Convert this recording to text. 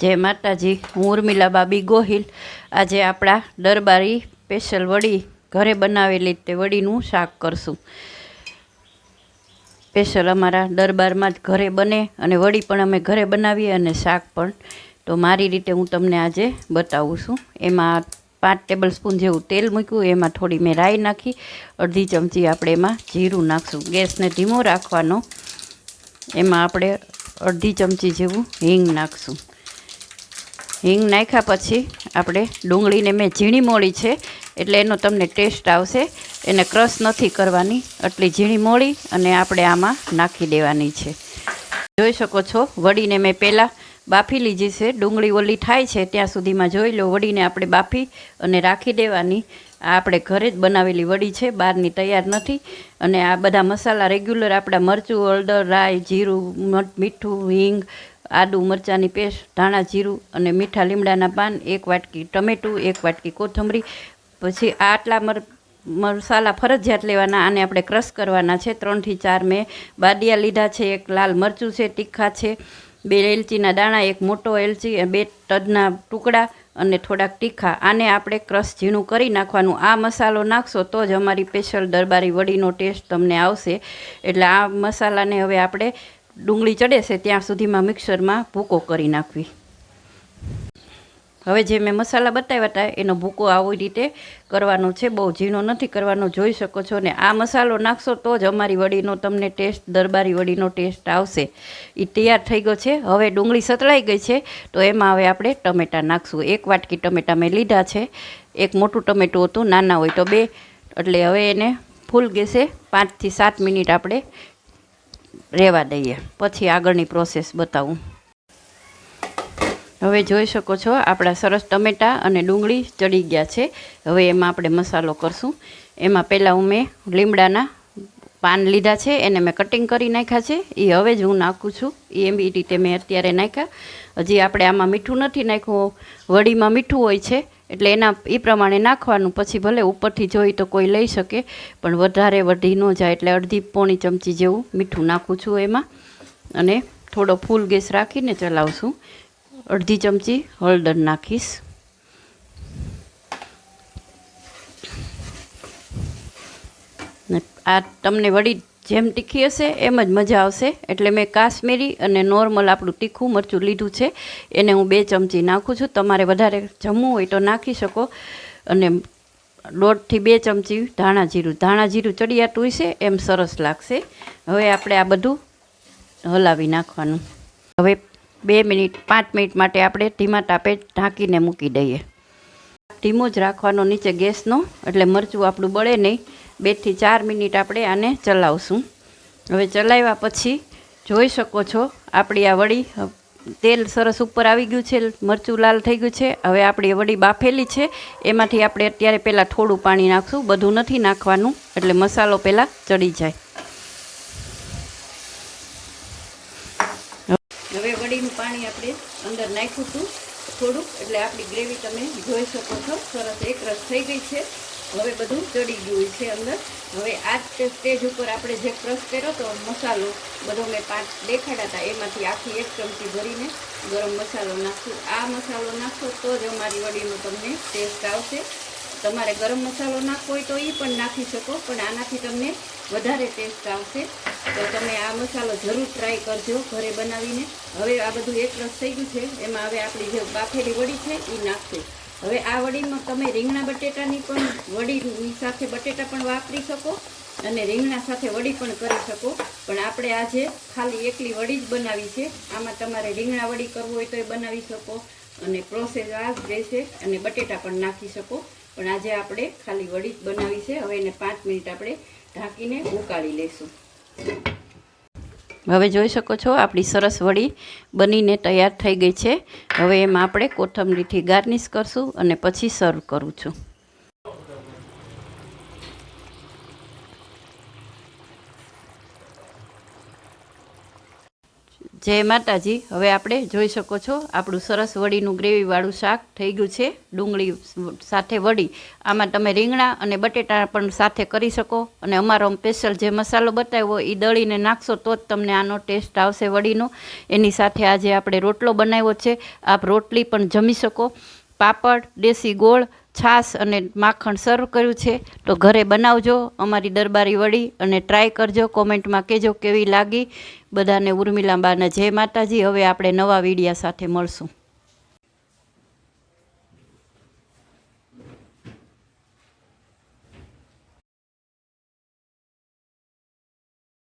જય માતાજી, હું ઉર્મિલા બાબી ગોહિલ. આજે આપણા દરબારી સ્પેશિયલ વડી ઘરે બનાવેલી તે વડીનું શાક કરશું. સ્પેશિયલ અમારા દરબારમાં જ ઘરે બને અને વડી પણ અમે ઘરે બનાવીએ અને શાક પણ. તો મારી રીતે હું તમને આજે બતાવું છું. એમાં પાંચ ટેબલ સ્પૂન જેવું તેલ મૂક્યું, એમાં થોડી મેં રાઈ નાખી, અડધી ચમચી આપણે એમાં જીરું નાખશું. ગેસને ધીમો રાખવાનો. એમાં આપણે અડધી ચમચી જેવું હિંગ નાખશું. હિંગ નાખ્યા પછી આપણે ડુંગળીને મેં ઝીણી મોળી છે, એટલે એનો તમને ટેસ્ટ આવશે. એને ક્રશ નથી કરવાની, આટલી ઝીણી મોળી અને આપણે આમાં નાખી દેવાની છે. જોઈ શકો છો, વડીને મેં પહેલાં બાફી લીધી છે. ડુંગળી ઓલી થાય છે, ત્યાં સુધીમાં જોઈ લો. વડીને આપણે બાફી અને રાખી દેવાની. આ આપણે ઘરે જ બનાવેલી વડી છે, બહારની તૈયાર નથી. અને આ બધા મસાલા રેગ્યુલર આપણા મરચું, હળદર, રાઈ, જીરું મીઠું, હિંગ આદુ, મરચાંની પેસ્ટ, ધાણા, જીરું અને મીઠા લીમડાના પાન, એક વાટકી ટમેટું, એક વાટકી કોથમરી. પછી આટલા મર મસાલા ફરજિયાત લેવાના આને આપણે ક્રશ કરવાના છે. ત્રણથી ચાર મેં બાદિયા લીધા છે. એક લાલ મરચું છે, તીખા છે. બે એલચીના દાણા, એક મોટો એલચી બે તજના ટુકડા અને થોડાક તીખા. આને આપણે ક્રશ ઝીણું કરી નાખવાનું. આ મસાલો નાખશો તો જ અમારી સ્પેશિયલ દરબારી વડીનો ટેસ્ટ તમને આવશે. એટલે આ મસાલાને હવે આપણે ડુંગળી ચડે છે ત્યાં સુધીમાં મિક્સરમાં ભૂકો કરી નાખવી. હવે જે મેં મસાલા બતાવ્યા હતા, એનો ભૂકો આવી રીતે કરવાનો છે. બહુ ઝીણો નથી કરવાનો, જોઈ શકો છો ને. આ મસાલો નાખશો તો જ અમારી વડીનો તમને ટેસ્ટ, દરબારી વડીનો ટેસ્ટ આવશે. એ તૈયાર થઈ ગયો છે. હવે ડુંગળી સતળાઈ ગઈ છે, તો એમાં હવે આપણે ટમેટાં નાખશું. એક વાટકી ટમેટાં મેં લીધા છે. એક મોટું ટમેટું હતું, નાના હોય તો બે. એટલે હવે એને ફૂલ ગેસે પાંચથી સાત મિનિટ આપણે રહેવા દઈએ. પછી આગળની પ્રોસેસ બતાવું. હવે જોઈ શકો છો, આપણા સરસ ટમેટાં અને ડુંગળી ચડી ગયા છે. હવે એમાં આપણે મસાલો કરશું. એમાં પહેલાં હું મેં લીમડાના પાન લીધા છે, એને મેં કટિંગ કરી નાખ્યા છે. એ હવે જ હું નાખું છું. એ એમ રીતે મેં અત્યારે નાખ્યા. હજી આપણે આમાં મીઠું નથી નાખ્યું. વડીમાં મીઠું હોય છે. એટલે એના એ પ્રમાણે નાખવાનું. પછી ભલે ઉપરથી જોઈ તો કોઈ લઈ શકે, પણ વધારે વધી ન જાય. એટલે અડધી પોણી ચમચી જેવું મીઠું નાખું છું એમાં. અને થોડો ફૂલ ગેસ રાખીને ચલાવશું. અડધી ચમચી હળદર નાખીશ. ને આ તમને વળી જેમ તીખી હશે, એમ જ મજા આવશે. એટલે મેં કાશ્મીરી અને નોર્મલ આપણું તીખું મરચું લીધું છે. એને હું બે ચમચી નાખું છું. તમારે વધારે જમવું હોય તો નાખી શકો. અને દોઢથી બે ચમચી ધાણા જીરું. ધાણા જીરું ચડિયાતું છે એમ સરસ લાગશે. હવે આપણે આ બધું હલાવી નાખવાનું. હવે બે મિનિટ, પાંચ મિનિટ માટે આપણે ધીમા તાપે ઢાંકીને મૂકી દઈએ. ધીમો જ રાખવાનો નીચે ગેસનો, એટલે મરચું આપણું બળે નહીં. બેથી ચાર મિનિટ આપણે આને ચલાવશું. હવે ચલાવ્યા પછી જોઈ શકો છો, આપણી આ વડી તેલ સરસ ઉપર આવી ગયું છે, મરચું લાલ થઈ ગયું છે. હવે આપણી વડી બાફેલી છે, એમાંથી આપણે અત્યારે પહેલાં થોડું પાણી નાખશું, બધું નથી નાખવાનું, એટલે મસાલો પહેલાં ચડી જાય. હવે વડીનું પાણી આપણે અંદર નાખ્યું હતું. થોડુંક, એટલે આપણી ગ્રેવી તમે જોઈ શકો છો. સરસ એક રસ થઈ ગઈ છે. હવે બધું ચડી ગયું છે અંદર. હવે આ સ્ટેજ ઉપર આપણે જે ક્રશ કર્યો તો મસાલો બધો મેં પાંચ દેખાડ્યા હતા. એમાંથી આખી એક ચમચી ભરીને ગરમ મસાલો નાખશું આ મસાલો નાખશો તો જ અમારી વડીનો તમને ટેસ્ટ આવશે. તમારે ગરમ મસાલો નાખવો હોય તો એ પણ નાખી શકો, પણ આનાથી તમને વધારે ટેસ્ટ આવશે. તો તમે આ મસાલો જરૂર ટ્રાય કરજો ઘરે બનાવીને. હવે આ બધું એક રસ થઈ ગયું છે. એમાં હવે આપણી જે બાફેલી વડી છે એ નાખશે. હવે આ વડીમાં તમે રીંગણા બટેટાની પણ વડીની સાથે બટેટા પણ વાપરી શકો અને રીંગણા સાથે વડી પણ કરી શકો. પણ આપણે આજે ખાલી એકલી વડી જ બનાવી છે. આમાં તમારે રીંગણા વડી કરવું હોય તો એ બનાવી શકો અને પ્રોસેસ આ જ રહેશે અને બટેટા પણ નાખી શકો. પણ આજે આપણે ખાલી વડી જ બનાવી છે. હવે એને પાંચ મિનિટ આપણે ઢાંકીને ઉકાળી લઈશું. હવે જોઈ શકો છો, આપણી સરસ વડી બનીને તૈયાર થઈ ગઈ છે. હવે એમાં આપણે કોથમરીથી ગાર્નિશ કરશું અને પછી સર્વ કરું છું. જય માતાજી. હવે આપણે જોઈ શકો છો, આપણું સરસ વડીનું ગ્રેવીવાળું શાક થઈ ગયું છે, ડુંગળી સાથે વડી. આમાં તમે રીંગણા અને બટેટા પણ સાથે કરી શકો. અને અમારો સ્પેશિયલ જે મસાલો બતાવ્યો એ દળીને નાખશો તો જ તમને આનો ટેસ્ટ આવશે વડીનો. એની સાથે આજે આપણે રોટલો બનાવ્યો છે. આપ રોટલી પણ જમી શકો. પાપડ, દેશી ગોળ છાશ અને માખણ સર્વ કર્યું છે, તો ઘરે બનાવજો, અમારી દરબારી વળી અને ટ્રાય કરજો કોમેન્ટમાં કહેજો કેવી લાગી. બધાને ઉર્મિલાબાના જય માતાજી. હવે આપણે નવા વિડીયા સાથે મળશું.